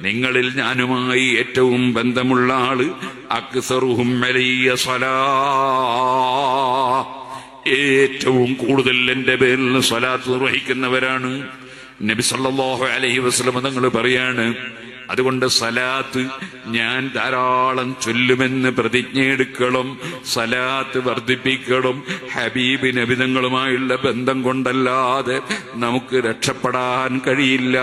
നിങ്ങളിൽ ഞാനുമായി ഏറ്റവും ബന്ധമുള്ള ആൾ അക്സറുഹും ഏറ്റവും കൂടുതൽ എന്റെ പേരിൽ സ്വലാത്ത് നിർവഹിക്കുന്നവരാണ് നബി സല്ലാഹു അലഹി വസല്ലം നിങ്ങൾ പറയാണ് അതുകൊണ്ട് സലാത്ത് ഞാൻ ധാരാളം ചൊല്ലുമെന്ന് പ്രതിജ്ഞയെടുക്കണം സലാത്ത് വർദ്ധിപ്പിക്കണം. ഹബീബ് നബിതങ്ങളുമായുള്ള ബന്ധം കൊണ്ടല്ലാതെ നമുക്ക് രക്ഷപ്പെടാൻ കഴിയില്ല.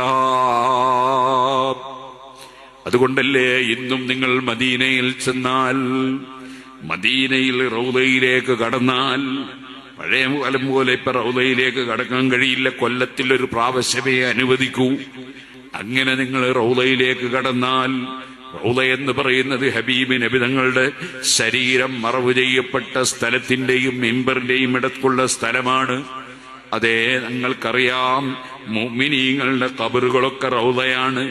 അതുകൊണ്ടല്ലേ ഇന്നും നിങ്ങൾ മദീനയിൽ ചെന്നാൽ മദീനയിൽ റൗദയിലേക്ക് കടന്നാൽ പഴയ കാലം പോലെ ഇപ്പൊ റൗദയിലേക്ക് കടക്കാൻ കഴിയില്ല കൊല്ലത്തിൽ ഒരു പ്രാവശ്യമേ അനുവദിക്കൂ. അങ്ങനെ നിങ്ങൾ റൗദയിലേക്ക് കടന്നാൽ റൗദ എന്ന് പറയുന്നത് ഹബീബ് നബിതങ്ങളുടെ ശരീരം മറവ് ചെയ്യപ്പെട്ട സ്ഥലത്തിന്റെയും മെമ്പറിന്റെയും ഇടക്കുള്ള സ്ഥലമാണ്. അതേ നിങ്ങൾക്കറിയാം മുഅ്മിനീങ്ങളുടെ കബറുകളൊക്കെ റൗദയാണ്.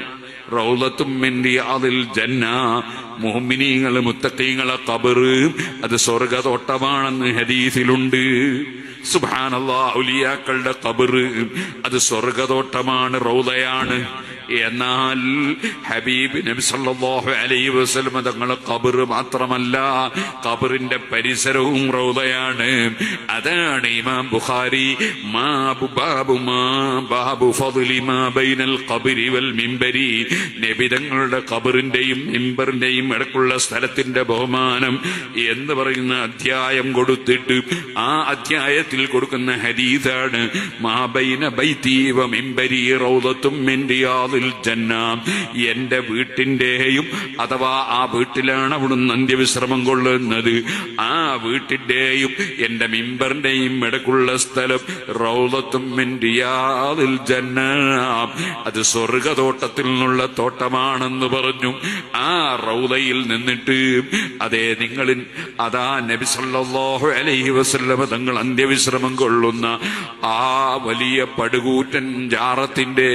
മുഹമ്മിനീങ്ങൾ മുത്തക്കീങ്ങളെ കബറ് അത് സ്വർഗതോട്ടമാണെന്ന് ഹദീസിലുണ്ട്. സുബാനല്ലാ ഔലിയാക്കളുടെ കബറ് അത് സ്വർഗതോട്ടമാണ് റൗദയാണ് എന്നാൽ ഹബീബ് നബി സല്ലല്ലാഹു അലൈഹി വസല്ലം തങ്ങൾ ഖബർ മാത്രമല്ല ഖബറിന്റെ പരിസരവും റൗദയാണ്. അതാണ് ഇമാം ബുഖാരി മാ ബാബു മാ ബാബു ഫദ്ലി മാ ബൈനൽ ഖബരി വൽ മിംബരി. നബി തങ്ങളുടെ ഖബറിന്റെയും മിംബറിന്റെയും ഇടക്കുള്ള സ്ഥലത്തിന്റെ ബഹുമാനം എന്ന് പറയുന്ന അധ്യായം കൊടുത്തിട്ട് ആ അധ്യായത്തിൽ കൊടുക്കുന്ന ഹദീസാണ് മാ ബൈന ബൈതി വ മിംബരി റൗദത്തും മിൻ റിയാദിൽ ജന്ന. എന്റെ വീട്ടിന്റെയും അഥവാ ആ വീട്ടിലാണ് അവിടുന്ന് അന്ത്യവിശ്രമം കൊള്ളുന്നത്. ആ വീട്ടിന്റെയും എന്റെ മിമ്പറിന്റെയും ഇടക്കുള്ള സ്ഥലം റൗദത്തും ജന്ന. അത് സ്വർഗതോട്ടത്തിൽ നിന്നുള്ള തോട്ടമാണെന്ന് പറഞ്ഞു. ആ റൗദയിൽ നിന്നിട്ട് അതെ നിങ്ങളിൽ അതാ നബിസല്ലാഹു അലൈഹി വസല്ലമ തങ്ങൾ അന്ത്യവിശ്രമം കൊള്ളുന്ന ആ വലിയ പടുകൂറ്റൻ ജാറത്തിന്റെ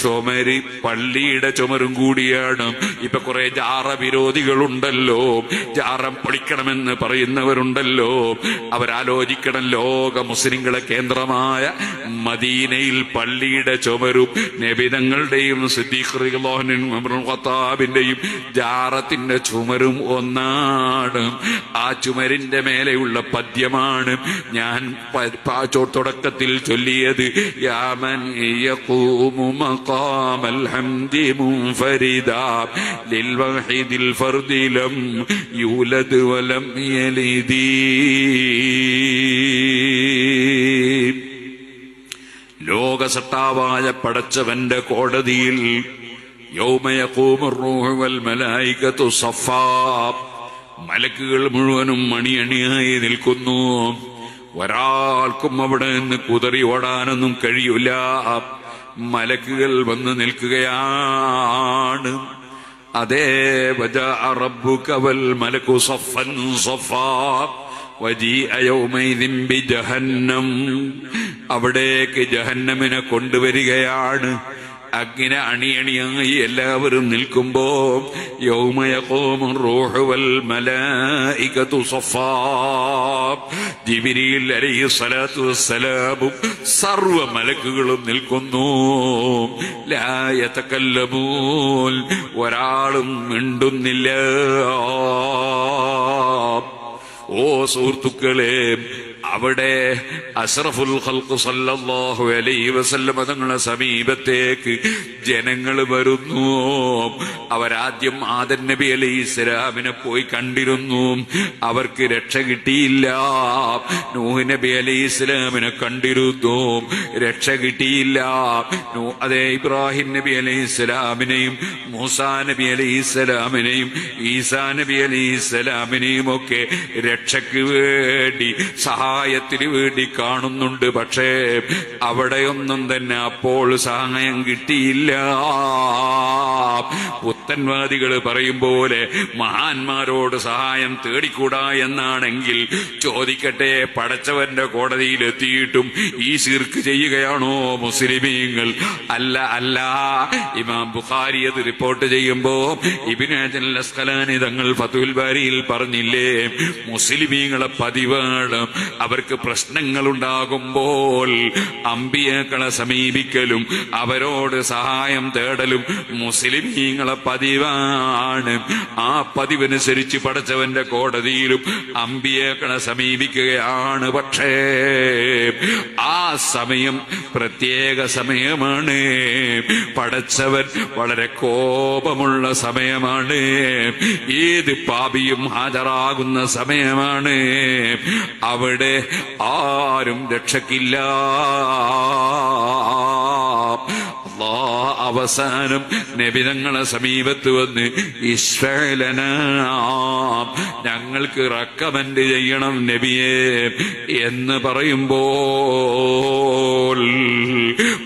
ചുമര് പള്ളിയുടെ ചുമരും കൂടിയാണ്. ഇപ്പൊ കുറെ ജാറ വിരോധികളുണ്ടല്ലോ. ജാറം പൊളിക്കണമെന്ന് പറയുന്നവരുണ്ടല്ലോ. അവരാലോചിക്കണം ലോക മുസ്ലിങ്ങളെ കേന്ദ്രമായ മദീനയിൽ പള്ളിയുടെ ചുമരും നബിതങ്ങളുടെയും സിദ്ദീഖ്റിഖത്താബിന്റെയും ജാറത്തിന്റെ ചുമരും ഒന്നാണ്. ആ ചുമരിന്റെ മേലെയുള്ള പദ്യമാണ് ഞാൻ തുടക്കത്തിൽ ചൊല്ലിയത്. യാമൻ യഖൂമു മഖാമൽ الحمد منفردا ലിൽവഹീദിൽ الفرد لم يولد വലം يلد ലോകസട്ടാവായ പടച്ചവന്റെ കോടതിയിൽ മലക്കുകൾ മുഴുവനും മണിയണിയായി നിൽക്കുന്നു. ഒരാൾക്കും അവിടെ നിന്ന് കുതറി ഓടാനൊന്നും കഴിയൂല. മലക്കുകൾ വന്ന് നിൽക്കുകയാണ്. അതേ വജ അറബു കവൽ മലക്കു സഫൻ സഫാ അവിടേക്ക് ജഹന്നമിനെ കൊണ്ടുവരികയാണ്. അങ്ങനെ അണിയണിയായി എല്ലാവരും നിൽക്കുമ്പോ ജിബ്രീൽ അലൈഹി സ്വലാത്തു വസ്സലാമും സർവ മലക്കുകളും നിൽക്കുന്നു. ലാ യതകല്ലമൂൻ ഒരാളും മിണ്ടുന്നില്ല. ഓ സുഹൃത്തുക്കളെ അവിടെ അഷറഫുൽ ഖൽഖ് സല്ലല്ലാഹു അലൈഹി വസല്ലം തങ്ങളുടെ സമീപത്തേക്ക് ജനങ്ങൾ വരുന്നു. അവരാദ്യം ആദൻ നബി അലൈഹി ഇസ്ലാമിനെ പോയി കണ്ടിരുന്നു. അവർക്ക് രക്ഷ കിട്ടിയില്ല. നൂഹ് നബി അലൈഹി ഇസ്ലാമിനെ കണ്ടിരുന്നു. രക്ഷ കിട്ടിയില്ല. അതെ ഇബ്രാഹിം നബി അലൈഹി ഇസ്ലാമിനെയും മൂസാ നബി അലൈഹി ഇസ്ലാമിനെയും ഈസാ നബി അലൈഹി ഇസ്ലാമിനെയും ഒക്കെ രക്ഷയ്ക്ക് വേണ്ടി സഹായത്തിന് വേണ്ടി കാണുന്നുണ്ട് പക്ഷേ അവിടെയൊന്നും തന്നെ അപ്പോൾ സഹായം കിട്ടിയില്ല. പുത്തൻവാദികൾ പറയും പോലെ മഹാന്മാരോട് സഹായം തേടിക്കൂടാ എന്നാണെങ്കിൽ ചോദിക്കട്ടെ പടച്ചവന്റെ കോടതിയിൽ എത്തിയിട്ടും ഈ ശിർക്ക് ചെയ്യുകയാണോ മുസ്ലിമീങ്ങൾ? അല്ല അല്ല. ഇമാം ബുഖാരി അത് റിപ്പോർട്ട് ചെയ്യുമ്പോ ഇബിനാജൻ തങ്ങൾ ഫതുൽ ബാരിയിൽ പറഞ്ഞില്ലേ മുസ്ലിമീങ്ങളെ പതിവാണ്. അവർക്ക് പ്രശ്നങ്ങൾ ഉണ്ടാകുമ്പോൾ അമ്പിയക്കളെ സമീപിക്കലും അവരോട് സഹായം തേടലും മുസ്ലിമീങ്ങളെ പതിവാണ്. ആ പതിവനുസരിച്ച് പഠിച്ചവന്റെ കോടതിയിലും അമ്പിയക്കളെ സമീപിക്കുകയാണ്. പക്ഷേ ആ സമയം പ്രത്യേക സമയമാണ്. പടച്ചവൻ വളരെ കോപമുള്ള സമയമാണ്. ഏത് പാപിയും ഹാജരാകുന്ന സമയമാണ്. അവിടെ ആരും രക്ഷക്കില്ല. അവസാനം നബിതങ്ങളെ സമീപത്ത് വന്ന് ഇശ്വലന ഞങ്ങൾക്ക് റെക്കമെൻഡ് ചെയ്യണം നബിയെ എന്ന് പറയുമ്പോൾ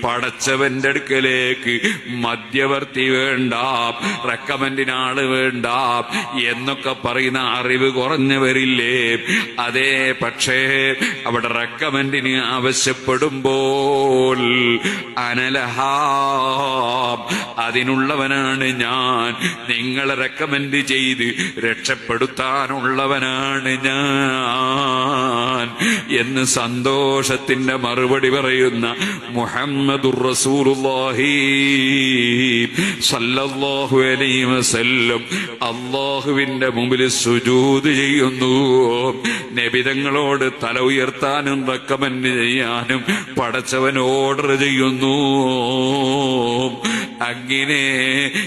പടച്ചവന്റെ അടുക്കലേക്ക് മധ്യവർത്തി വേണ്ട റെക്കമെൻഡിനാൾ വേണ്ടാം എന്നൊക്കെ പറയുന്ന അറിവ് കുറഞ്ഞവരില്ലേ? അതേ പക്ഷേ അവിടെ റെക്കമെന്റിന് ആവശ്യപ്പെടുമ്പോൾ അനലഹാം അതിനുള്ളവനാണ് ഞാൻ. നിങ്ങളെ റെക്കമെൻഡ് ചെയ്ത് രക്ഷപ്പെടുത്താനുള്ളവനാണ് ഞാൻ. എന്ന് സന്തോഷത്തിന്റെ മറുപടി പറയുന്ന മുഹമ്മദുർ റസൂലുള്ളാഹി സല്ലല്ലാഹു അലൈഹി വസല്ലം അള്ളാഹുവിന്റെ മുമ്പിൽ സുജൂദ് ചെയ്യുന്നു. നബിതങ്ങളോട് തല ഉയർത്താനും റെക്കമെൻഡ് ചെയ്യാനും പടച്ചവൻ ഓർഡർ ചെയ്യുന്നു. അങ്ങനെ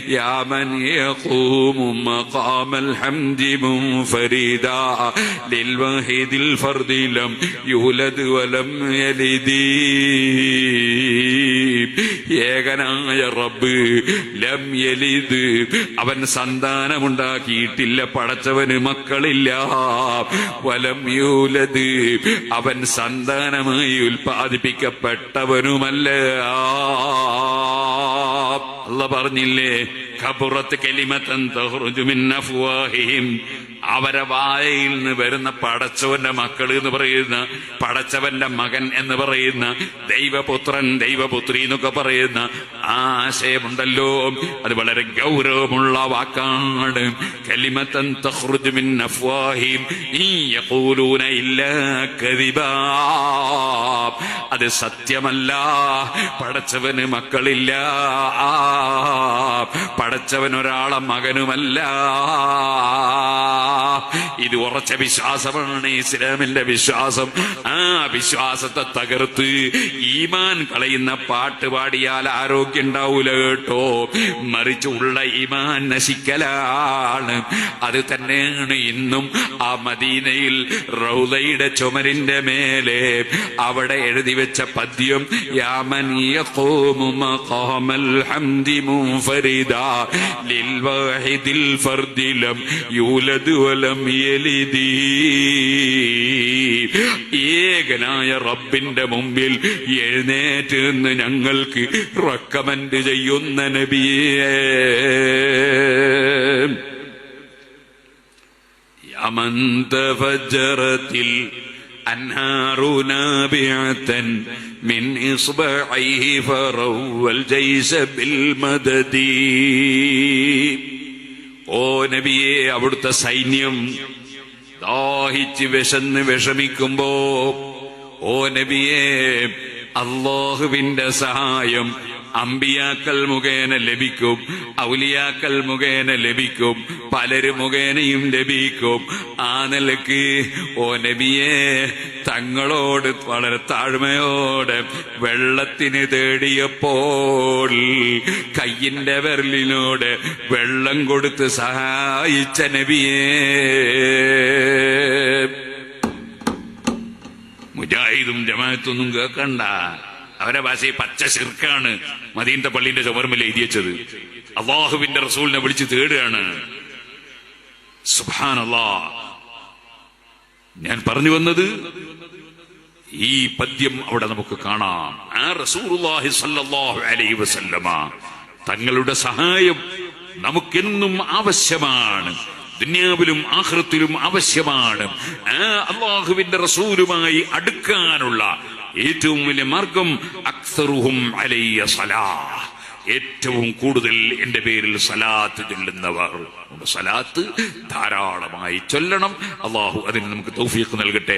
യാമൻ യഖൂമു മഖാമൽ ഹംദി മുൻഫരിദാ ലിൽവഹിദിൽ വഹീദിൽ ലം യൂലദ് വലം യലിദി. ഏകനായ റബ്ബ് ലം യലിദ്. അവൻ സന്താനമുണ്ടാക്കിയിട്ടില്ല പടച്ചവന് മക്കളില്ല. വലം യൂലത് അവൻ സന്താനമായി ഉൽപ്പാദിപ്പിക്കപ്പെട്ടവനുമല്ല. അല്ല പറഞ്ഞില്ലേ? കബുറത്ത് കലിമത്തൻ അവരെ വായയിൽ നിന്ന് വരുന്ന പടച്ചവന്റെ മക്കൾ എന്ന് പറയുന്ന പടച്ചവന്റെ മകൻ എന്ന് പറയുന്ന ദൈവപുത്രൻ ദൈവപുത്രി എന്നൊക്കെ പറയുന്ന ആ ആശയമുണ്ടല്ലോ. അത് വളരെ ഗൗരവമുള്ള വാക്കാണ്. കലിമത്തൻ അത് സത്യമല്ല. പടച്ചവന് മക്കളില്ല. പടച്ചവൻ ഒരാളെ മകനുമല്ല. ഇത് ഉറച്ച വിശ്വാസമാണ് ഇസ്ലാമിന്റെ വിശ്വാസം. ആ വിശ്വാസത്തെ തകർത്ത് ഈമാൻ കളയുന്ന പാട്ട് പാടിയാൽ ആരോഗ്യം ഉണ്ടാവൂല കേട്ടോ. മറിച്ച് ഉള്ള ഈമാൻ നശിക്കലാണ്. അത് തന്നെയാണ് ഇന്നും ആ മദീനയിൽ റൗലയുടെ ചുമരിന്റെ മേലെ അവിടെ എഴുതി വെച്ച പദ്യം യാമൻ യഖൂമു മഖാമൽ ഹംദി മുൻഫരിദാ ലിൽവാഹിദിൽ ഫർദി ലം യൂലദ് വലം യലിദി ഏകനായ റബ്ബിന്റെ മുമ്പിൽ എഴുന്നേറ്റ് നിന്ന് ഞങ്ങൾക്ക് റെക്കമെന്റ് ചെയ്യുന്ന നബിയേ يمن تفجرت الأنهار نابعة من إصبعيه فروى الجيش بالمدد ഓ നബിയെ അവിടുത്തെ സൈന്യം ദാഹിച്ച് വിശന്ന് വിഷമിക്കുമ്പോ ഓ നബിയേ അള്ളാഹുവിന്റെ സഹായം അമ്പിയാക്കൽ മുഖേന ലഭിക്കും ഔലിയാക്കൽ മുഖേന ലഭിക്കും പലരും മുഖേനയും ലഭിക്കും. ആ നിലയ്ക്ക് ഓ നബിയെ തങ്ങളോട് വളരെ താഴ്മയോടെ വെള്ളത്തിന് തേടിയപ്പോൾ കയ്യിന്റെ വിരലിനോട് വെള്ളം കൊടുത്ത് സഹായിച്ച നബിയേ. മുജാഹിദും ജമാഅത്തൊന്നും കേൾക്കണ്ട. അവരെ ഭാഷയെ പച്ച ശിർക്കാണ് മദീന്റെ പള്ളിന്റെ ചുമർമിൽ എഴുതി വെച്ചത്. അള്ളാഹുവിന്റെ റസൂലിനെ വിളിച്ച് തേടുകയാണ്. സുഹാനല്ലാ ഞാൻ പറഞ്ഞു വന്നത് ഈ പദ്യം അവിടെ നമുക്ക് കാണാം. ആ സ്വല്ലല്ലാഹു അലൈഹി വസല്ലമ തങ്ങളുടെ സഹായം നമുക്കെന്നും ആവശ്യമാണ്. ദുന്യാവിലും ആഹൃത്തിലും ആവശ്യമാണ്. ആ അള്ളാഹുവിന്റെ റസൂലുമായി അടുക്കാനുള്ള ഏറ്റവും വലിയ മാർഗം അക്സറുഹും അലയ്യ സലാ. ഏറ്റവും കൂടുതൽ എന്റെ പേരിൽ സലാത്ത് ചൊല്ലുന്നവർ. സലാത്ത് ധാരാളമായി ചൊല്ലണം. അള്ളാഹു അതിന് നമുക്ക് തൗഫീഖ് നൽകട്ടെ.